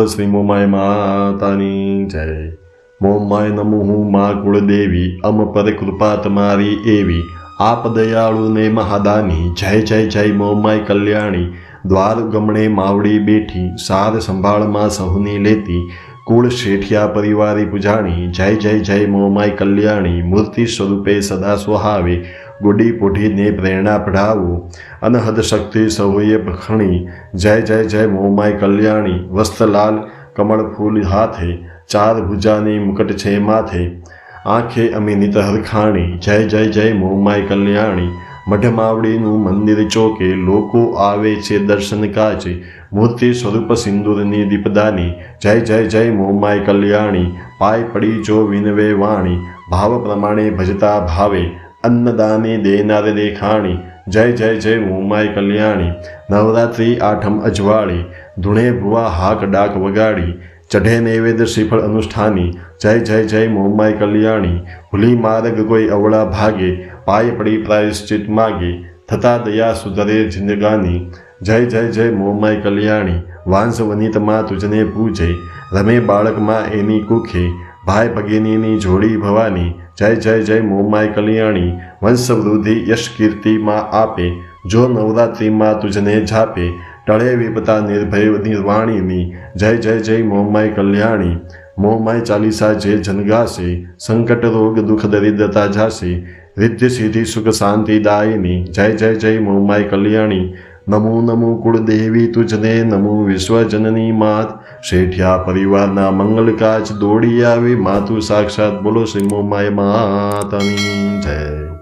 શ્રી મોમાય માતાની જય. મોમાય નમો હું મા કુળદેવી, અમ પર કૃપા તમારી એવી. આપ દયાળુ ને મહાદાની, જય જય જય મોમાય કલ્યાણી. દ્વાર ગમણે માવડી બેઠી, સાર સંભાળમાં સહુની લેતી. કુળ શેઠિયા પરિવારી પૂજાણી, જય જય જય મોમાય કલ્યાણી. મૂર્તિ સ્વરૂપે સદા સ્વહાવે ગુડી પોઢીને પ્રેરણા પઢાવું. અનહદ શક્તિ સૌએ બખણી જય જય જય મોમાય કલ્યાણી. વસ્ત્રલાલ કમળ ફૂલ હાથે. ચાર ભુજાની મુકટ છે માથે. આંખે અમિનિત હરખાણી. જય જય જય મોમાય કલ્યાણી. મઢમાવડીનું મંદિર ચોકે. લોકો આવે છે દર્શન કાચે મૂર્તિ સ્વરૂપ સિંદૂરની દીપદાની. જય જય જય મોમાય કલ્યાણી. પાય પડી જો વિનવે વાણી. ભાવ પ્રમાણે ભજતા ભાવે. અન્નદાની દેનાર દેખાણી જય જય જય ઉમાય કલ્યાણી નવરાત્રિ આઠમ અજવાળી ધૂણે ભુવા હાક ડાક વગાડી ચઢે નૈવેદ્ય શ્રીફળ અનુષ્ઠાની જય જય જય મોમાય કલ્યાણી ભૂલી માર્ગ કોઈ અવળા ભાગે પાય પડી પ્રાયશ્ચિત માગે થતા દયા સુધરે જિંદગાની જય જય જય મોમાય કલ્યાણી વાંસ વનિતમાં તુજને પૂજે રમે બાળકમાં એની કુખે ભાઈ ભગિનીની જોડી ભવાની જય જય જય મોમાય કલ્યાણી, વંશવૃદ્ધિ યશ કીર્તિમાં આપે, જો નવરાત્રિમાં તુજને જાપે, ટળે વિપતા નિર્ભય નિર્વાણીની જય જય જય મોમાય કલ્યાણી, મોમાય ચાલીસા જે જનગાશે સંકટ રોગ દુઃખ દરિદ્રતા જાશે, રિદ્ધિ સિદ્ધિ સુખ શાંતિદાયિની જય જય જય મોમાય કલ્યાણી નમો નમો કુળદેવી તુજને, નમો વિશ્વજનની માત. શેઠિયા પરિવારના મંગલ કાચ દોડી આવી. માતુ સાક્ષાત બોલો સિંહો માય માતાની જય.